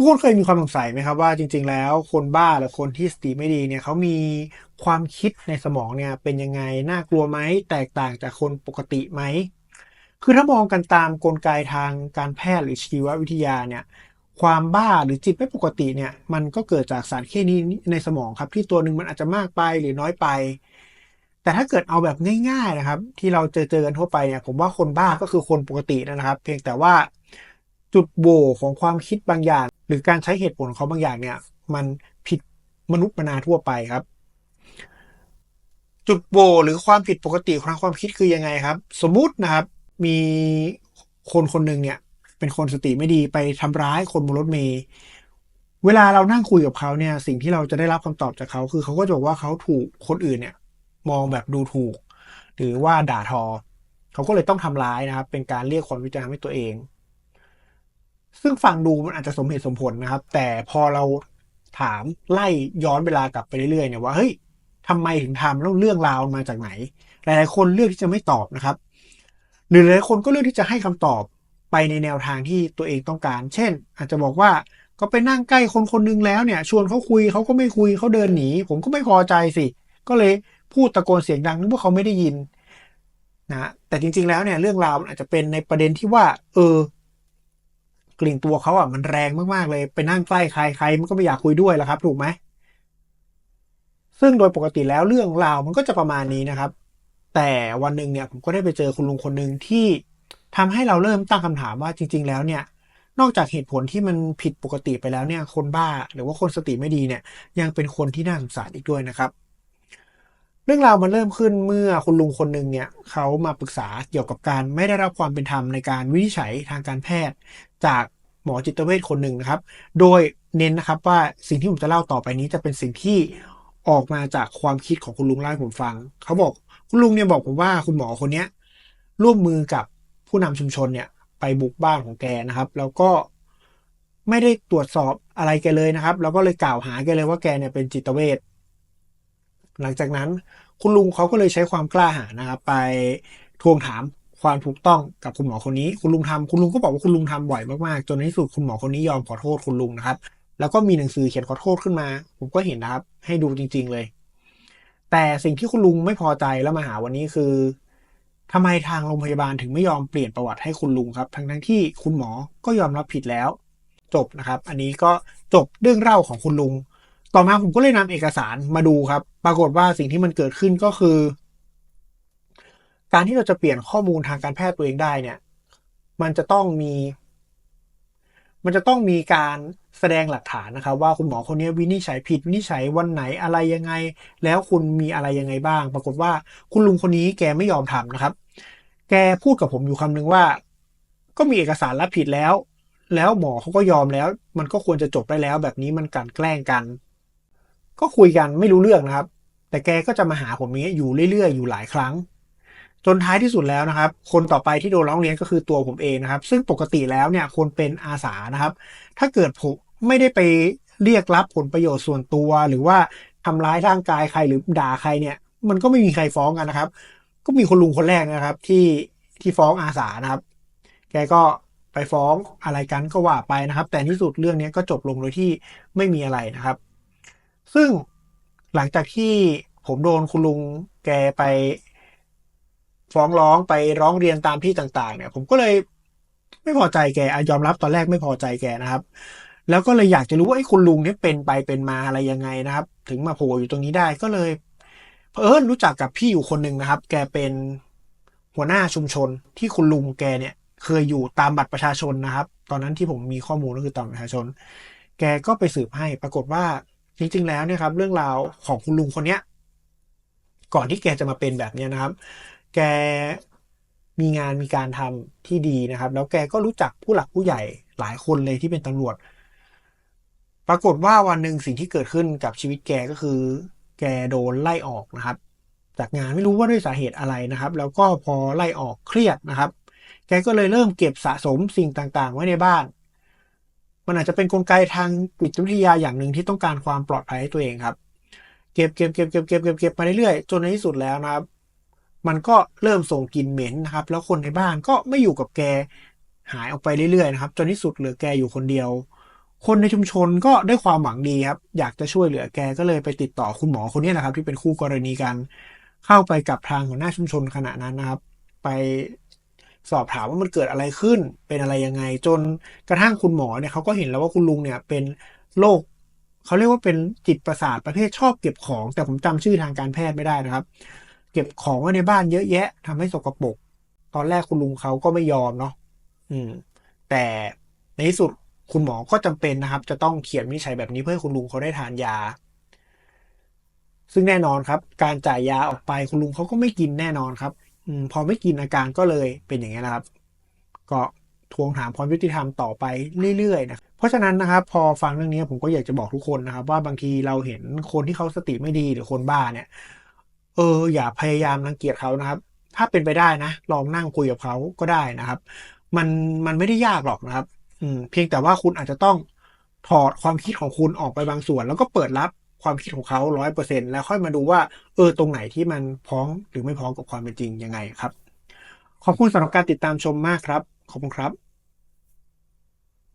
ทุกคนเคยมีความสงสัยไหมครับว่าจริง ๆ แล้วคนบ้าหรือคนที่สติไม่ดีเนี่ยเขามีความคิดในสมองเนี่ยเป็นยังไงน่ากลัวไหมแตกต่างจากคนปกติไหมคือถ้ามองกันตามกลไกทางการแพทย์หรือชีววิทยาเนี่ยความบ้าหรือจิตไม่ปกติเนี่ยมันก็เกิดจากสารเคมีในสมองครับ ที่ตัวหนึ่งมันอาจจะมากไปหรือน้อยไป แต่ถ้าเกิดเอาแบบง่าย ๆนะครับ ที่เราเจอเจอกันทั่วไปเนี่ยผมว่าคนบ้าก็คือคนปกตินะครับ เพียงแต่ว่าจุดโบของความคิดบางอย่าง หรือการใช้เหตุผลของเขาบางอย่างเนี่ย มันผิดมนุษย์มนาทั่วไปครับ จุดโบหรือความผิดปกติของความคิดคือยังไงครับ สมมุตินะครับ มีคนคนหนึ่งเนี่ย เป็นคนสติไม่ดีไปทำร้ายคนบนรถเมล์เวลาเรานั่งคุยกับเขาเนี่ย สิ่งที่เราจะได้รับคำตอบจากเขาคือเขาก็จะบอกว่าเขาถูกคนอื่นเนี่ย มองแบบดูถูก หรือว่าด่าทอ เขาก็เลยต้องทำร้ายนะครับ เป็นการเรียกความวิจารณ์ให้ตัวเอง ซึ่งฟังดูมันอาจจะสมเหตุสมผลนะครับ แต่พอเราถามไล่ย้อนเวลากลับไปเรื่อยๆเนี่ยว่าเฮ้ยทำไมถึงทำแล้วเรื่องราวมาจากไหน หลายๆคนเลือกที่จะไม่ตอบนะครับ หรือหลายคนก็เลือกที่จะให้คำตอบไปในแนวทางที่ตัวเองต้องการ เช่น อาจจะบอกว่าก็ไปนั่งใกล้คนคนนึงแล้วเนี่ย ชวนเขาคุยเขาก็ไม่คุยเขาเดินหนี ผมก็ไม่พอใจสิ ก็เลยพูดตะโกนเสียงดังนึกว่าเขาไม่ได้ยินนะแต่จริงๆแล้วเนี่ยเรื่องราวมันอาจจะเป็นในประเด็นที่ว่า เออ กลิ่นตัวเขาอะมันแรงมากๆเลย ไปนั่งใกล้ใครใครมันก็ไม่อยากคุยด้วยแล้วครับ ถูกไหมซึ่งโดยปกติแล้วเรื่องราวมันก็จะประมาณนี้นะครับ แต่วันหนึ่งเนี่ยผมก็ได้ไปเจอคุณลุงคนหนึ่งที่ทำให้เราเริ่มตั้งคำถามว่าจริง ๆ แล้วเนี่ย นอกจากเหตุผลที่มันผิดปกติไปแล้วเนี่ย คนบ้าหรือว่าคนสติไม่ดีเนี่ย ยังเป็นคนที่น่าสงสารอีกด้วยนะครับ เรื่องราวมันเริ่มขึ้นเมื่อคุณลุงคนหนึ่งเนี่ยเขามาปรึกษาเกี่ยวกับการไม่ได้รับความเป็นธรรมในการวินิจฉัยทางการแพทย์ จากหมอจิตเวชคนหนึ่งนะครับ โดยเน้นนะครับว่าสิ่งที่ผมจะเล่าต่อไปนี้จะเป็นสิ่งที่ออกมาจากความคิดของคุณลุงเล่าให้ผมฟัง เขาบอกคุณลุงเนี่ยบอกผมว่าคุณหมอคนนี้ร่วมมือกับผู้นำชุมชนเนี่ยไปบุกบ้านของแกนะครับ แล้วก็ไม่ได้ตรวจสอบอะไรแกเลยนะครับ แล้วก็เลยกล่าวหาแกเลยว่าแกเนี่ยเป็นจิตเวช หลังจากนั้นคุณลุงเขาก็เลยใช้ความกล้าหาญนะครับไปทวงถามความถูกต้องกับคุณหมอคนนี้ คุณลุงทำคุณลุงก็บอกว่าคุณลุงทำบ่อยมากๆจนในที่สุดคุณหมอคนนี้ยอมขอโทษคุณลุงนะครับ แล้วก็มีหนังสือเขียนขอโทษขึ้นมา ผมก็เห็นนะครับ ให้ดูจริง ๆเลย แต่สิ่งที่คุณลุงไม่พอใจแล้วมาหาวันนี้คือทำไมทางโรงพยาบาลถึงไม่ยอมเปลี่ยนประวัติให้คุณลุงครับ ทั้งทั้งที่คุณหมอก็ยอมรับผิดแล้ว จบนะครับ อันนี้ก็จบเรื่องเล่าของคุณลุง ต่อมาผมก็เลยนำเอกสารมาดูครับ ปรากฏว่าสิ่งที่มันเกิดขึ้นก็คือ การที่เราจะเปลี่ยนข้อมูลทางการแพทย์ตัวเองได้เนี่ย มันจะต้องมี มันจะต้องมีการแสดงหลักฐานนะครับ ว่าคุณหมอคนนี้วินิจฉัยผิดวินิจฉัยวันไหนอะไรยังไง แล้วคุณมีอะไรยังไงบ้าง ปรากฏว่าคุณลุงคนนี้แกไม่ยอมทำนะครับ แกพูดกับผมอยู่คำนึงว่า ก็มีเอกสารรับผิดแล้ว แล้วหมอเขาก็ยอมแล้ว มันก็ควรจะจบได้แล้ว แบบนี้มันกันแกล้งกัน ก็คุยกันไม่รู้เรื่องนะครับ แต่แกก็จะมาหาผมนี้อยู่เรื่อยๆ อยู่หลายครั้ง จนท้ายที่สุดแล้วนะครับ คนต่อไปที่โดนร้องเรียนก็คือตัวผมเองนะครับ ซึ่งปกติแล้วเนี่ยคนเป็นอาสานะครับ ถ้าเกิดผมไม่ได้ไปเรียกรับผลประโยชน์ส่วนตัว หรือว่าทำร้ายร่างกายใครหรือด่าใครเนี่ย มันก็ไม่มีใครฟ้องกันนะครับ ก็มีคนลุงคนแรกนะครับ ที่ที่ฟ้องอาสานะครับ แกก็ไปฟ้องอะไรกันก็ว่าไปนะครับ แต่ที่สุดเรื่องนี้ก็จบลงโดยที่ไม่มีอะไรนะครับ ซึ่งหลังจากที่ผมโดนคุณลุงแกไปฟ้องร้องไปร้องเรียนตามที่ต่างๆ เนี่ย ผมก็เลยไม่พอใจแกยอมรับตอนแรกไม่พอใจแกนะครับ แล้วก็เลยอยากจะรู้ว่าไอ้คุณลุงเนี่ยเป็นไปเป็นมาอะไรยังไงนะครับ ถึงมาโผล่อยู่ตรงนี้ได้ก็เลยเพอรู้จักกับพี่อยู่คนหนึ่งนะครับ แกเป็นหัวหน้าชุมชนที่คุณลุงแกเนี่ย เคยอยู่ตามบัตรประชาชนนะครับ ตอนนั้นที่ผมมีข้อมูลก็คือตามประชาชน แกก็ไปสืบให้ปรากฏว่า จริงๆแล้วเนี่ยครับเรื่องราวของคุณลุงคนเนี้ยก่อนที่แกจะมาเป็นแบบเนี้ยนะครับ แกมีงานมีการทำที่ดีนะครับ แล้วแกก็รู้จักผู้หลักผู้ใหญ่หลายคนเลยที่เป็นตำรวจ ปรากฏว่าวันหนึ่งสิ่งที่เกิดขึ้นกับชีวิตแกก็คือ แกโดนไล่ออกนะครับ จากงานไม่รู้ว่าด้วยสาเหตุอะไรนะครับ แล้วก็พอไล่ออกเครียดนะครับ แกก็เลยเริ่มเก็บสะสมสิ่งต่างๆ ไว้ในบ้าน มันอาจจะเป็นนกลไกทางจิตวิทยาอย่างหนึ่งที่ต้องการความปลอดภัยให้ตัวเองครับ เก็บเก็บเก็บเก็บเก็บเก็บเก็บมาเรื่อยๆจนในที่สุดแล้วนะครับ มันก็เริ่มส่งกลิ่นเหม็นนะครับ แล้วคนในบ้านก็ไม่อยู่กับแกหายออกไปเรื่อยๆนะครับ จนที่สุดเหลือแกอยู่คนเดียว คนในชุมชนก็ด้วยความหวังดีครับ อยากจะช่วยเหลือแกก็เลยไปติดต่อคุณหมอคนนี้แหละครับ ที่เป็นคู่กรณีกัน เข้าไปกับทางหัวหน้าชุมชนขณะนั้นนะครับ ไป สอบถามว่ามันเกิดอะไรขึ้นเป็นอะไรยังไง จนกระทั่งคุณหมอเนี่ยเขาก็เห็นแล้วว่าคุณลุงเนี่ยเป็นโรคเขาเรียกว่าเป็นจิตประสาทประเภทชอบเก็บของ แต่ผมจำชื่อทางการแพทย์ไม่ได้นะครับ เก็บของไว้ในบ้านเยอะแยะทำให้สกปรกตอนแรกคุณลุงเขาก็ไม่ยอมเนาะอืม แต่ในที่สุดคุณหมอก็จำเป็นนะครับ จะต้องเขียนวินิจฉัยแบบนี้เพื่อคุณลุงเขาได้ทานยา ซึ่งแน่นอนครับ การจ่ายยาออกไปคุณลุงเขาก็ไม่กินแน่นอนครับ อพอไม่กินอาการก็เลยเป็นอย่างนี้นะครับ ก็ทวงถามความยุติธรรมต่อไปเรื่อยๆนะเพราะฉะนั้นนะครับ พอฟังเรื่องนี้ผมก็อยากจะบอกทุกคนนะครับ ว่าบางทีเราเห็นคนที่เขาสติไม่ดีหรือคนบ้าเนี่ย เออ อย่าพยายามรังเกียจเขานะครับ ถ้าเป็นไปได้นะลองนั่งคุยกับเขาก็ได้นะครับ มันมันไม่ได้ยากหรอกนะครับ อืม เพียงแต่ว่าคุณอาจจะต้องถอดความคิดของคุณออกไปบางส่วน แล้วก็เปิดรับ ความคิดของเขาร้อยเปอร์เซ็นแล้วค่อยมาดูว่าเออตรงไหนที่มันพ้องหรือไม่พ้องกับความเป็นจริงยังไงครับ ขอบคุณสำหรับการติดตามชมมากครับ ขอบคุณครับ